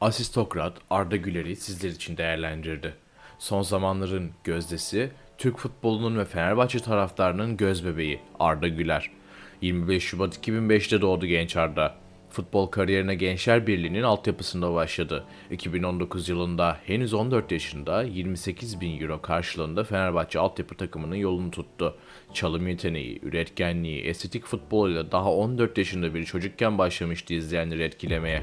Asistokrat Arda Güler'i sizler için değerlendirdi. Son zamanların gözdesi, Türk futbolunun ve Fenerbahçe taraftarının gözbebeği Arda Güler. 25 Şubat 2005'te doğdu genç Arda. Futbol kariyerine Gençler Birliği'nin altyapısında başladı. 2019 yılında henüz 14 yaşında 28 bin euro karşılığında Fenerbahçe altyapı takımının yolunu tuttu. Çalım yeteneği, üretkenliği, estetik futboluyla daha 14 yaşında bir çocukken başlamıştı izleyenleri etkilemeye.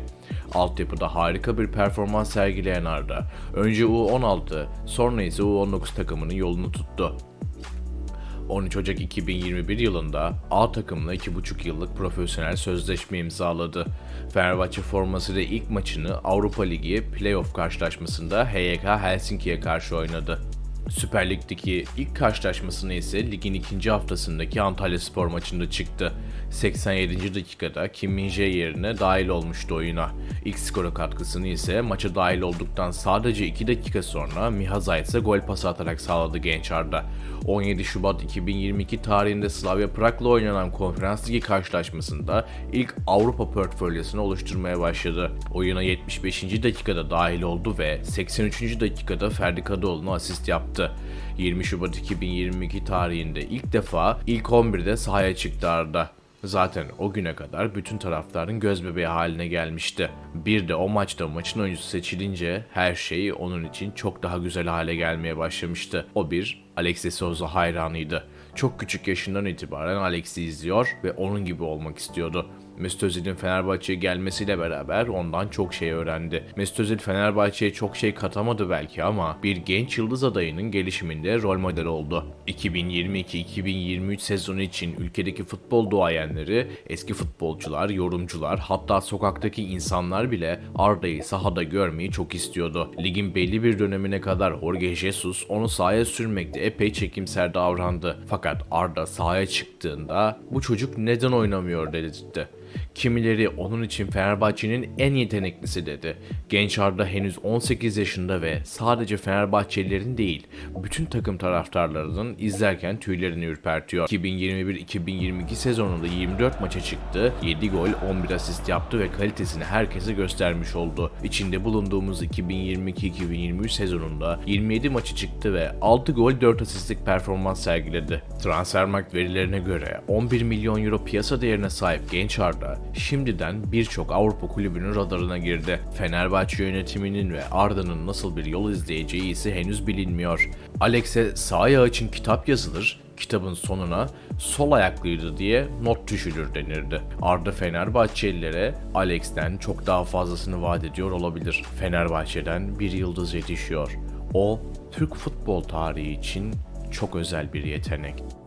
Altyapıda harika bir performans sergileyen Arda, önce U16, sonra ise U19 takımının yolunu tuttu. 13 Ocak 2021 yılında A takımla 2,5 yıllık profesyonel sözleşme imzaladı. Fenerbahçe formasıyla ilk maçını Avrupa Ligi playoff karşılaşmasında HYK Helsinki'ye karşı oynadı. Süper Lig'deki ilk karşılaşmasını ise ligin ikinci haftasındaki Antalya Spor maçında çıktı. 87. dakikada Kim Min-jae yerine dahil olmuştu oyuna. İlk skora katkısını ise maça dahil olduktan sadece 2 dakika sonra Miha Zayt'se gol pası atarak sağladı genç Arda. 17 Şubat 2022 tarihinde Slavia Prag'la oynanan konferans ligi karşılaşmasında ilk Avrupa portfolyosunu oluşturmaya başladı. Oyuna 75. dakikada dahil oldu ve 83. dakikada Ferdi Kadıoğlu'na asist yaptı. 20 Şubat 2022 tarihinde ilk defa ilk 11'de sahaya çıktı Arda. Zaten o güne kadar bütün taraftarın gözbebeği haline gelmişti. Bir de o maçta maçın oyuncusu seçilince her şey onun için çok daha güzel hale gelmeye başlamıştı. O bir Alexis Souza hayranıydı. Çok küçük yaşından itibaren Alex'i izliyor ve onun gibi olmak istiyordu. Mesut Özil'in Fenerbahçe'ye gelmesiyle beraber ondan çok şey öğrendi. Mesut Özil Fenerbahçe'ye çok şey katamadı belki ama bir genç yıldız adayının gelişiminde rol model oldu. 2022-2023 sezonu için ülkedeki futbol duayenleri, eski futbolcular, yorumcular hatta sokaktaki insanlar bile Arda'yı sahada görmeyi çok istiyordu. Ligin belli bir dönemine kadar Jorge Jesus onu sahaya sürmekte epey çekimser davrandı. Fakat Arda sahaya çıktığında bu çocuk neden oynamıyor dedirtti. Kimileri onun için Fenerbahçe'nin en yeteneklisi dedi. Genç Arda henüz 18 yaşında ve sadece Fenerbahçelilerin değil, bütün takım taraftarlarının izlerken tüylerini ürpertiyor. 2021-2022 sezonunda 24 maça çıktı, 7 gol, 11 asist yaptı ve kalitesini herkese göstermiş oldu. İçinde bulunduğumuz 2022-2023 sezonunda 27 maçı çıktı ve 6 gol 4 asistlik performans sergiledi. Transfermarkt verilerine göre 11 milyon euro piyasa değerine sahip genç Arda şimdiden birçok Avrupa kulübünün radarına girdi. Fenerbahçe yönetiminin ve Arda'nın nasıl bir yol izleyeceği ise henüz bilinmiyor. Alex'e sağ ayağı için kitap yazılır, kitabın sonuna sol ayaklıydı diye not düşülür denirdi. Arda Fenerbahçelilere Alex'ten çok daha fazlasını vaat ediyor olabilir. Fenerbahçe'den bir yıldız yetişiyor. O Türk futbol tarihi için çok özel bir yetenek.